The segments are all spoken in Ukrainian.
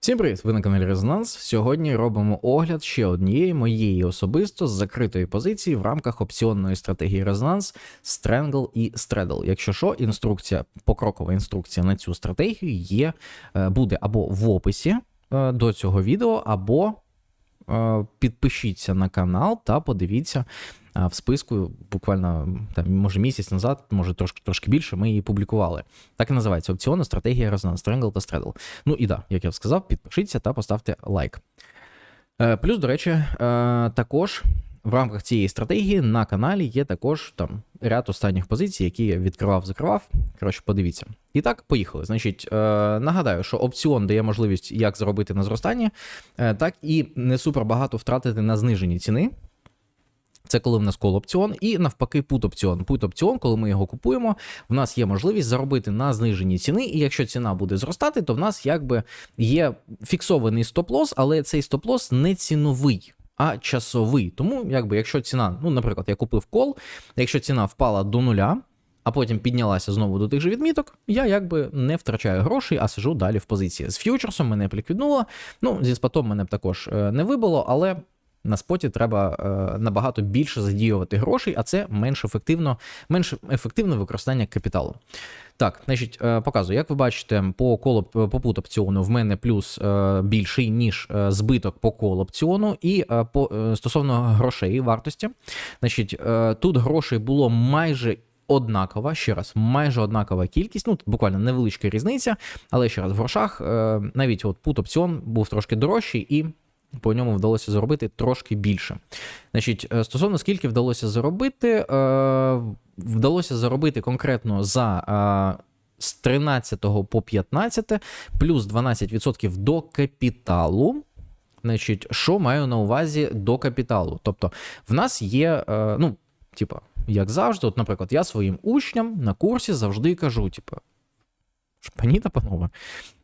Всім привіт! Ви на каналі Резонанс. Сьогодні робимо огляд ще однієї моєї особисто закритої позиції в рамках опціонної стратегії Резонанс Strangle і Straddle. Якщо що, інструкція, покрокова інструкція на цю стратегію є, е, буде або в описі е, до цього відео, або підпишіться на канал та подивіться в списку. Буквально там, може місяць назад, може трошки трошки більше, ми її публікували. Так і називається опціони, стратегія Резонанс Strangle та стредл. Ну і да, як я сказав, підпишіться та поставте лайк. Е, Плюс, до речі, е, також в рамках цієї стратегії на каналі є також там ряд останніх позицій, які я відкривав, закривав. Коротше, подивіться. І так, поїхали. Значить, е, нагадаю, що опціон дає можливість як заробити на зростанні, е, так і не супер багато втратити на зниженні ціни. Це коли в нас кол опціон, і навпаки, пут опціон. Пут опціон, коли ми його купуємо, в нас є можливість заробити на зниженні ціни, і якщо ціна буде зростати, то в нас якби є фіксований стоп-лосс, але цей стоп-лосс не ціновий. А часовий. Тому, якби, якщо ціна, ну, наприклад, я купив кол, якщо ціна впала до нуля, а потім піднялася знову до тих же відміток, я якби не втрачаю грошей, а сижу далі в позиції. З ф'ючерсом мене б ліквіднуло. Ну, зі спотом мене б також е, не вибило, але на споті треба е, набагато більше задіювати грошей, а це менш ефективно, менш ефективне використання капіталу. Так, значить, е, показую, як ви бачите, по коло по пут опціону в мене плюс е, більший, ніж е, збиток по кол опціону, і е, по е, стосовно грошей вартості, значить, е, тут грошей було майже. Однакова, ще раз, майже однакова кількість, ну буквально невеличка різниця, але ще раз в грошах е, навіть от пут опціон був трошки дорожчий і по ньому вдалося заробити трошки більше. Значить, е, стосовно скільки вдалося заробити, е, вдалося заробити конкретно за. Е, з 13 по 15 плюс 12% до капіталу. Значить, що маю на увазі до капіталу? Тобто, в нас є, ну, типа, як завжди, от, наприклад, я своїм учням на курсі завжди кажу, типа, пані та панове,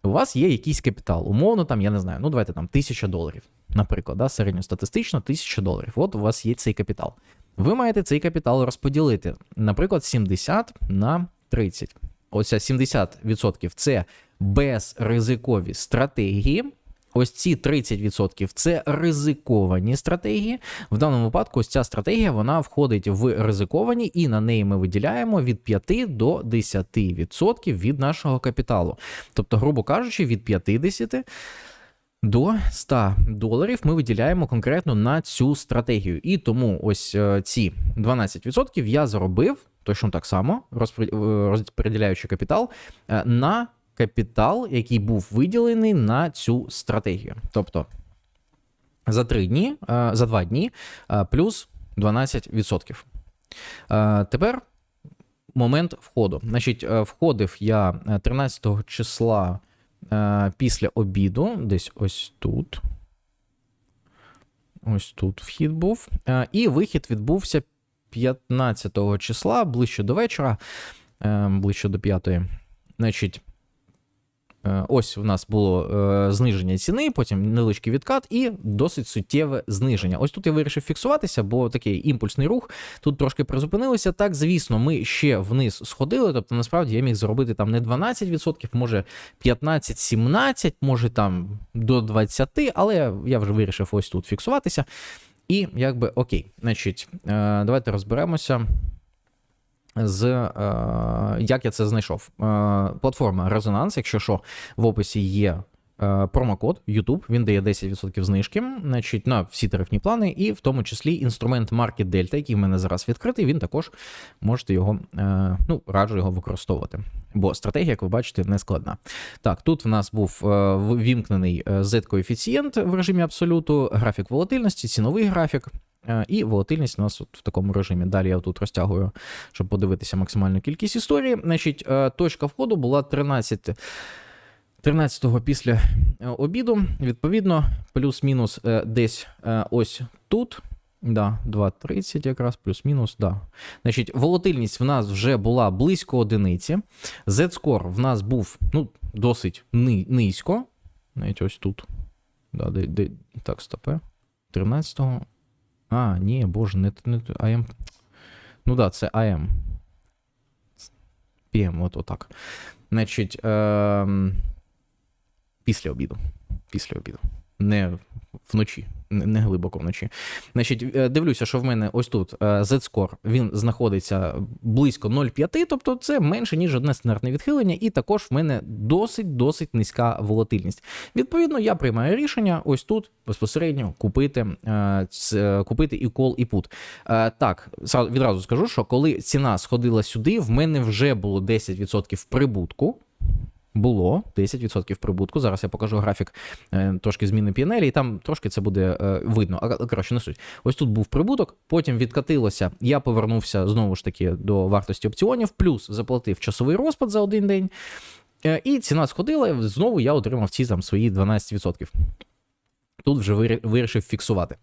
у вас є якийсь капітал, умовно, там, я не знаю, ну давайте там тисяча доларів, наприклад, да, середньостатистично тисяча доларів. От у вас є цей капітал. Ви маєте цей капітал розподілити, наприклад, 70 на 30. Оця 70% це безризикові стратегії. Ось ці 30% це ризиковані стратегії. В даному випадку, ось ця стратегія вона входить в ризиковані, і на неї ми виділяємо від 5 до 10% від нашого капіталу. Тобто, грубо кажучи, від 50 до 100 доларів ми виділяємо конкретно на цю стратегію. І тому ось е, ці 12% я заробив точно так само, розподіляючи капітал е, на капітал, який був виділений на цю стратегію. Тобто за 3 дні, е, за 2 дні плюс 12%. Тепер момент входу. Значить, входив я 13 числа після обіду, десь ось тут. Ось тут вхід був. І вихід відбувся 15 числа, ближче до вечора, ближче до 5. Значить, Е, ось в нас було е, зниження ціни, потім невеличкий відкат і досить суттєве зниження. Ось тут я вирішив фіксуватися, бо такий імпульсний рух тут трошки призупинилося. Так, звісно, ми ще вниз сходили. Тобто, насправді я міг зробити там не 12%, може 15-17%, може там до 20%, але я вже вирішив ось тут фіксуватися. І якби окей, значить, е, давайте розберемося з е, як я це знайшов. Е, платформа Резонанс, якщо що, в описі є. Е, промокод YouTube, він дає 10% знижки значить, на всі тарифні плани, і в тому числі інструмент марки Delta, який в мене зараз відкритий, він також можете його, ну, раджу його використовувати. Бо стратегія, як ви бачите, не складна. Так, тут в нас був ввімкнений Z-коефіцієнт в режимі абсолюту, графік волатильності, ціновий графік. Е, і волатильність у нас от в такому режимі. Далі я тут розтягую, щоб подивитися максимальну кількість історії. Значить, е, точка входу була 13. 13-го після е, обіду, відповідно, плюс-мінус десь ось тут. Да, 2.30 якраз, плюс-мінус, да. Значить, волатильність в нас вже була близько одиниці. Z-score в нас був ну, досить низько. Навіть ось тут. Да, де, де, Так, стопе. 13-го. А, ні, боже, не не AM. Ну да, це AM. PM, от отак. Значить, е, після обіду. після обіду. Не вночі, не глибоко вночі. Значить, е, дивлюся, що в мене ось тут е, Z-score, він знаходиться близько 0,5, тобто це менше, ніж одне стандартне відхилення, і також в мене досить-досить низька волатильність. Відповідно, я приймаю рішення ось тут безпосередньо купити е, купити і call, і. Е, Так, відразу скажу, що коли ціна сходила сюди, в мене вже було 10% прибутку. Було 10% прибутку. Зараз я покажу графік е, трошки зміни PNL, і там трошки це буде е, видно. А коротше, не суть. Ось тут був прибуток, потім відкатилося. Я повернувся знову ж таки до вартості опціонів, плюс заплатив часовий розпад за один день. Е, і ціна сходила, знову я отримав ці там свої 12%. Тут вже вирі- вирішив фіксувати.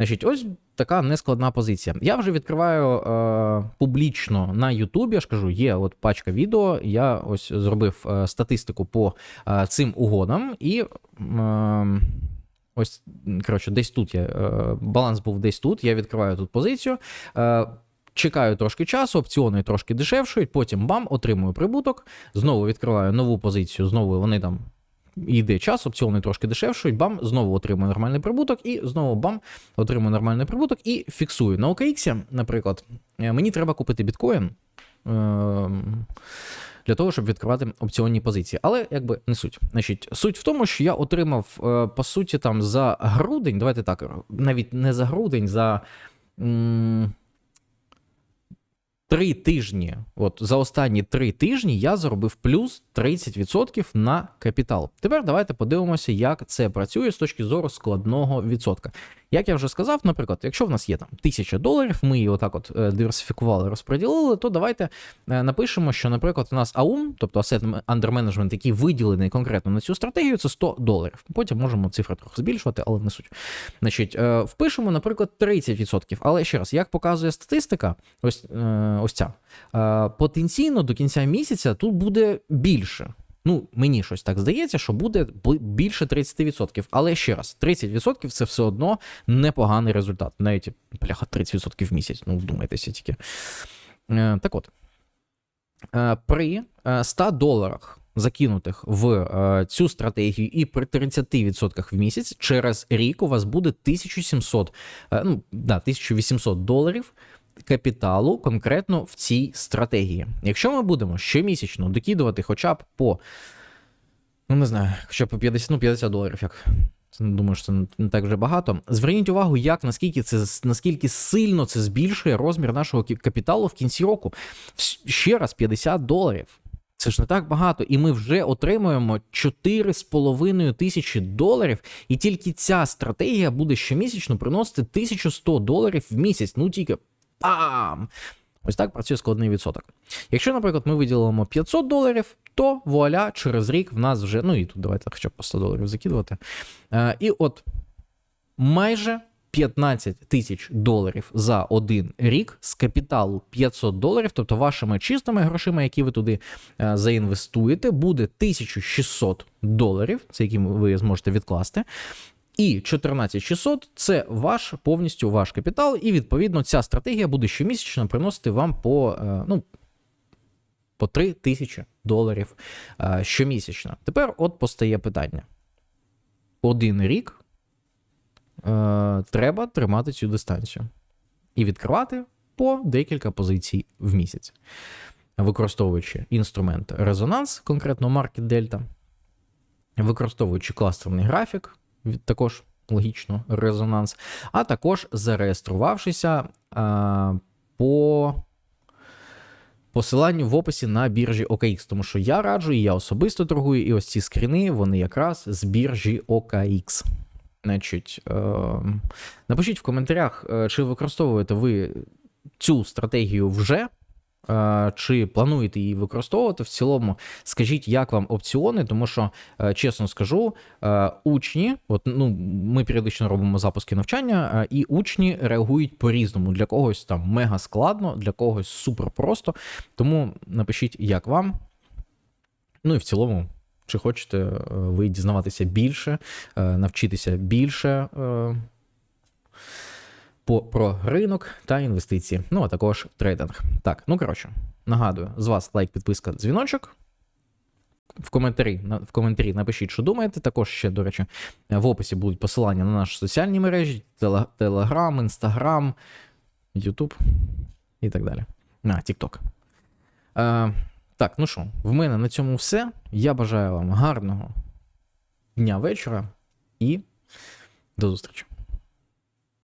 Значить, ось така нескладна позиція. Я вже відкриваю е, публічно на Ютубі. Я ж кажу, є от пачка відео. Я ось зробив е, статистику по е, цим угодам, і е, ось коротше, десь тут я е, баланс був десь тут. Я відкриваю тут позицію. Е, Чекаю трошки часу, опціони трошки дешевшують, потім бам, отримую прибуток. Знову відкриваю нову позицію, знову вони там йде час, опціони трошки дешевшують, бам, знову отримую нормальний прибуток, і знову бам, отримую нормальний прибуток і фіксую. На OKX, наприклад, е, мені треба купити біткоін. ем, Для того, щоб відкривати опціонні позиції. Але якби не суть. Значить, суть в тому, що я отримав, е, по суті, там за грудень, давайте так, навіть не за грудень, за. Три тижні, от за останні три тижні я заробив плюс 30% на капітал. Тепер давайте подивимося, як це працює з точки зору складного відсотка. Як я вже сказав, наприклад, якщо в нас є там 1000 доларів, ми її отак от е, диверсифікували, розподілили, то давайте е, напишемо, що, наприклад, у нас AUM, тобто Asset Under Management, який виділений конкретно на цю стратегію, це 100 доларів. Потім можемо цифри трохи збільшувати, але не суть. Значить, е, впишемо, наприклад, 30%. Але ще раз, як показує статистика, ось, ось ця, потенційно до кінця місяця тут буде більше. Ну, мені щось так здається, що буде більше 30%. Але ще раз, 30% це все одно непоганий результат. Навіть бляха 30% в місяць. Ну, вдумайтеся тільки. Е, так от. Е, при е, 100 доларах, закинутих в е, цю стратегію, і при 30% в місяць, через рік у вас буде 1700, е, ну, да, 1800 доларів капіталу конкретно в цій стратегії. Якщо ми будемо щомісячно докидувати хоча б по, ну не знаю, хоча б по 50, ну 50 доларів, як. Думаю, що це не так вже багато. Зверніть увагу, як наскільки це наскільки сильно це збільшує розмір нашого капіталу в кінці року. Ще раз 50 доларів. Це ж не так багато, і ми вже отримуємо 4,5 тисячі доларів, і тільки ця стратегія буде щомісячно приносити 1100 доларів в місяць. Ну тільки пам! Ось так працює складний відсоток. Якщо, наприклад, ми виділимо 500 доларів, то вуаля, через рік в нас вже, ну і тут давайте хоча б по 100 доларів закидувати. Е, і от майже 15 тисяч доларів за один рік з капіталу 500 доларів, тобто вашими чистими грошима, які ви туди е, заінвестуєте, буде 1600 доларів, це які ви зможете відкласти. І 14600 це ваш повністю ваш капітал, і відповідно ця стратегія буде щомісячно приносити вам по, е, ну, по 3 тисячі доларів е, щомісячно. Тепер от постає питання: один рік е, треба тримати цю дистанцію і відкривати по декілька позицій в місяць, використовуючи інструмент резонанс, конкретно Market Delta, використовуючи кластерний графік, також логічно резонанс, а також зареєструвавшися а, по посиланню в описі на біржі OKX, тому що я раджу, і я особисто торгую, і ось ці скріни, вони якраз з біржі OKX. Значить, е, напишіть в коментарях, е, чи використовуєте ви цю стратегію вже. Е, Чи плануєте її використовувати в цілому? Скажіть, як вам опціони, тому що, е, чесно скажу, е, учні, от ну ми періодично робимо запуски навчання, і учні реагують по-різному. Для когось там мега складно, для когось супер просто. Тому напишіть, як вам. Ну і в цілому, чи хочете ви дізнаватися більше, навчитися більше. По, про ринок та інвестиції, ну а також трейдинг. Так, ну коротше, нагадую, з вас лайк, підписка, дзвіночок. в коментарі, в коментарі напишіть, що думаєте. Також ще, до речі, в описі будуть посилання на наші соціальні мережі: Телеграм, Інстаграм, Ютуб і так далі. А, Тікток. Е, так, ну що, в мене на цьому все. Я бажаю вам гарного дня вечора і до зустрічі.